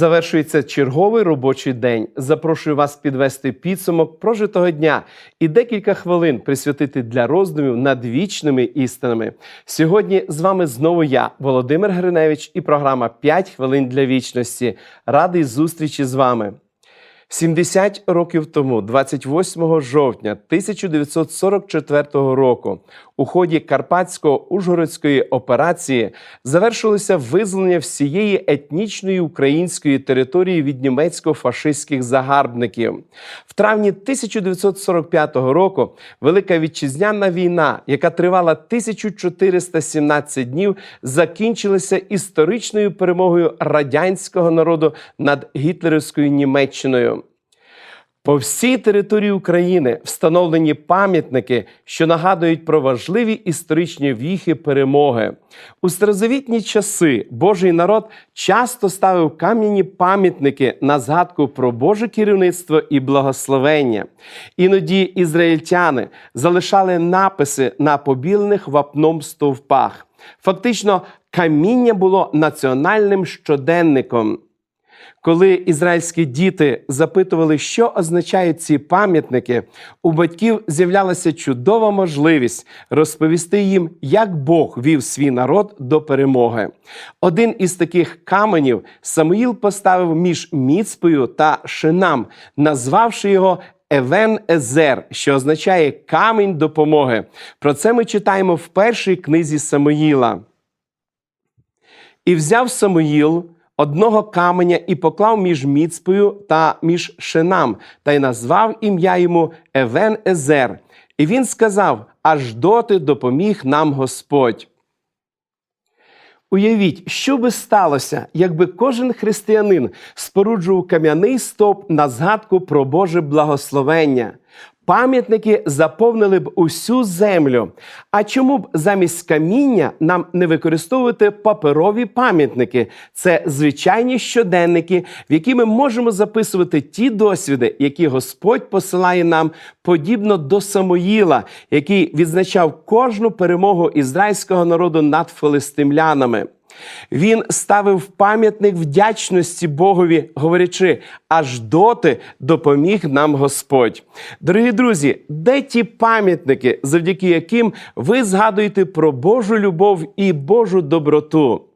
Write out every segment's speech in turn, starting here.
Завершується черговий робочий день. Запрошую вас підвести підсумок прожитого дня і декілька хвилин присвятити для роздумів над вічними істинами. Сьогодні з вами знову я, Володимир Гриневич, і програма «5 хвилин для вічності. Радий зустрічі з вами. 70 років тому, 28 жовтня 1944 року, у ході Карпатсько-Ужгородської операції завершилося визволення всієї етнічної української території від німецько-фашистських загарбників. В травні 1945 року Велика Вітчизняна війна, яка тривала 1417 днів, закінчилася історичною перемогою радянського народу над гітлерівською Німеччиною. По всій території України встановлені пам'ятники, що нагадують про важливі історичні віхи перемоги. У старозавітні часи Божий народ часто ставив кам'яні пам'ятники на згадку про Боже керівництво і благословення. Іноді ізраїльтяни залишали написи на побілених вапном стовпах. Фактично, каміння було національним щоденником. Коли ізраїльські діти запитували, що означають ці пам'ятники, у батьків з'являлася чудова можливість розповісти їм, як Бог вів свій народ до перемоги. Один із таких каменів Самуїл поставив між Міцпою та Шинам, назвавши його Евен Езер, що означає камінь допомоги. Про це ми читаємо в першій книзі Самуїла. І взяв Самуїл одного каменя і поклав між Міцпою та між шинам, та й назвав ім'я йому Евен Езер. І він сказав: Аж доти допоміг нам Господь. Уявіть, що би сталося, якби кожен християнин споруджував кам'яний стовп на згадку про Боже благословення. Пам'ятники заповнили б усю землю. А чому б замість каміння нам не використовувати паперові пам'ятники? Це звичайні щоденники, в які ми можемо записувати ті досвіди, які Господь посилає нам, подібно до Самоїла, який відзначав кожну перемогу ізраїльського народу над филистимлянами. Він ставив пам'ятник вдячності Богові, говорячи, аж доти допоміг нам Господь. Дорогі друзі, де ті пам'ятники, завдяки яким ви згадуєте про Божу любов і Божу доброту?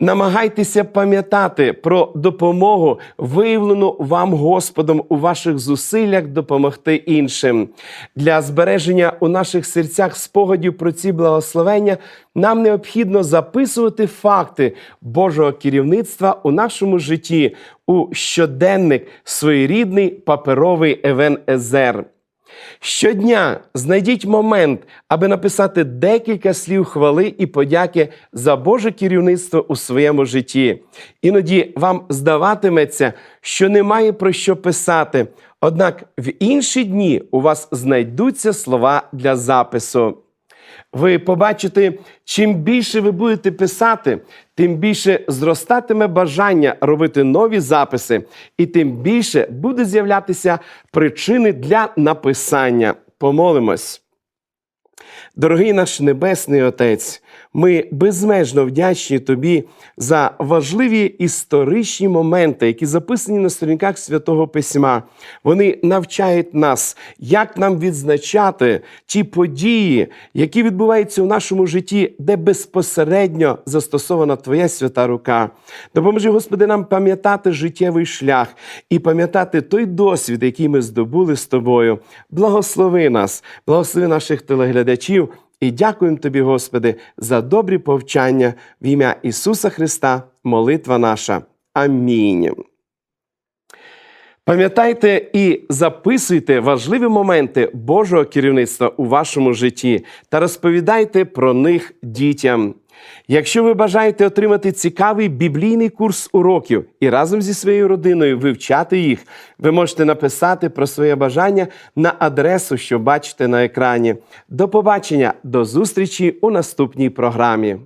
Намагайтеся пам'ятати про допомогу, виявлену вам Господом у ваших зусиллях допомогти іншим. Для збереження у наших серцях спогадів про ці благословення нам необхідно записувати факти Божого керівництва у нашому житті у щоденник своєрідний паперовий Евен Езер. Щодня знайдіть момент, аби написати декілька слів хвали і подяки за Боже керівництво у своєму житті. Іноді вам здаватиметься, що немає про що писати, однак в інші дні у вас знайдуться слова для запису. Ви побачите, чим більше ви будете писати, тим більше зростатиме бажання робити нові записи, і тим більше буде з'являтися причини для написання. Помолимось. Дорогий наш Небесний Отець, ми безмежно вдячні Тобі за важливі історичні моменти, які записані на сторінках святого Письма. Вони навчають нас, як нам відзначати ті події, які відбуваються у нашому житті, де безпосередньо застосована Твоя свята рука. Допоможи, Господи, нам пам'ятати життєвий шлях і пам'ятати той досвід, який ми здобули з тобою. Благослови нас, благослови наших телеглядачів. І дякуємо Тобі, Господи, за добрі повчання в ім'я Ісуса Христа, молитва наша. Амінь. Пам'ятайте і записуйте важливі моменти Божого керівництва у вашому житті та розповідайте про них дітям. Якщо ви бажаєте отримати цікавий біблійний курс уроків і разом зі своєю родиною вивчати їх, ви можете написати про своє бажання на адресу, що бачите на екрані. До побачення, до зустрічі у наступній програмі.